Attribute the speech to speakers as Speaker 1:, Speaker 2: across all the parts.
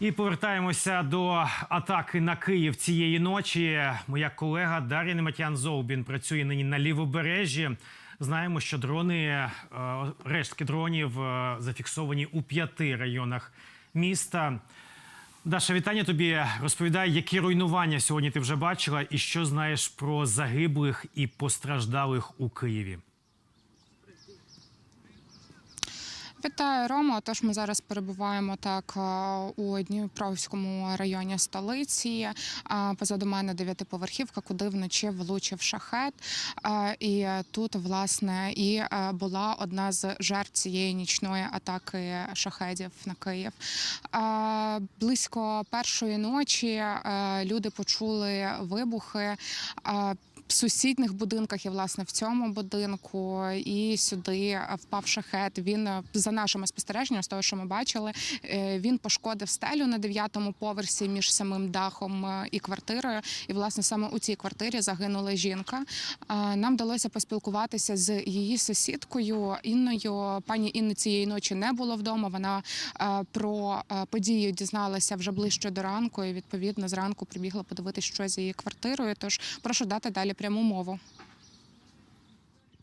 Speaker 1: І повертаємося до атаки на Київ цієї ночі. Моя колега Дар'я Нематян Зовбін працює нині на лівобережжі. Знаємо, що дрони, е, рештки дронів е, зафіксовані у п'яти районах міста. Даша, вітання тобі. Розповідай, які руйнування сьогодні ти вже бачила, і що знаєш про загиблих і постраждалих у Києві.
Speaker 2: Вітаю, Рома. Тож ми зараз перебуваємо так е, у Дніпровському районі столиці. Позаду мене дев'ятиповерхівка, куди вночі влучив шахет. Е, І тут, власне, і е, була одна з жертв цієї нічної атаки шахедів на Київ. Е, Близько першої ночі е, люди почули вибухи. Е, в сусідніх будинках і власне в цьому будинку, і сюди впав шахет. Він е, за нашими спостереженнями, з того, що ми бачили, е, він пошкодив стелю на дев'ятому поверсі між самим дахом е, і квартирою. І власне саме у цій квартирі загинула жінка. Е, Нам вдалося поспілкуватися з її сусідкою Інною. Пані Інни цієї ночі не було вдома. Вона е, про е, подію дізналася вже ближче до ранку. І відповідно зранку прибігла подивитися, що з її квартирою. Тож прошу дати далі пряму мову.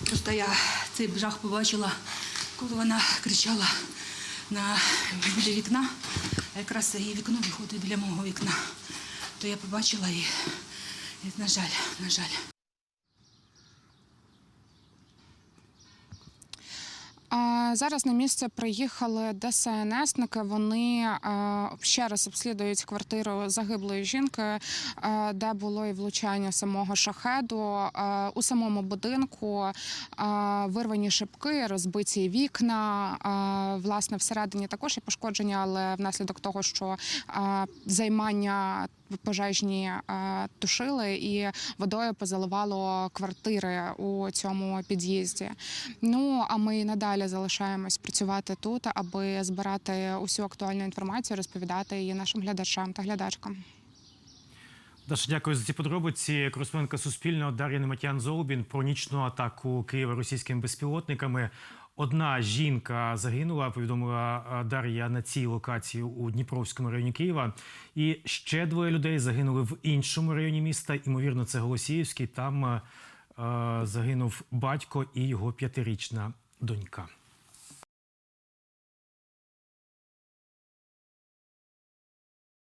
Speaker 3: Просто я цей жах побачила, коли вона кричала на біля вікна, а якраз її вікно виходить біля мого вікна. То я побачила і, і на жаль, на жаль.
Speaker 2: Зараз на місце приїхали ДСНСники. Вони ще раз обслідують квартиру загиблої жінки, де було і влучання самого шахеду. У самому будинку вирвані шибки, розбиті вікна. Власне, всередині також є пошкодження, але внаслідок того, що займання пожежні е, тушили і водою позаливало квартири у цьому під'їзді. Ну а ми надалі залишаємось працювати тут, аби збирати усю актуальну інформацію, розповідати її нашим глядачам та глядачкам.
Speaker 1: Даша, дякую за ці подробиці. Кореспондентка Суспільного Дар'я Нематян Золбін про нічну атаку Києва російськими безпілотниками. Одна жінка загинула, повідомила е, Дар'я на цій локації у Дніпровському районі Києва. І ще двоє людей загинули в іншому районі міста. Імовірно, це Голосіївський. Там е, е, загинув батько і його п'ятирічна донька.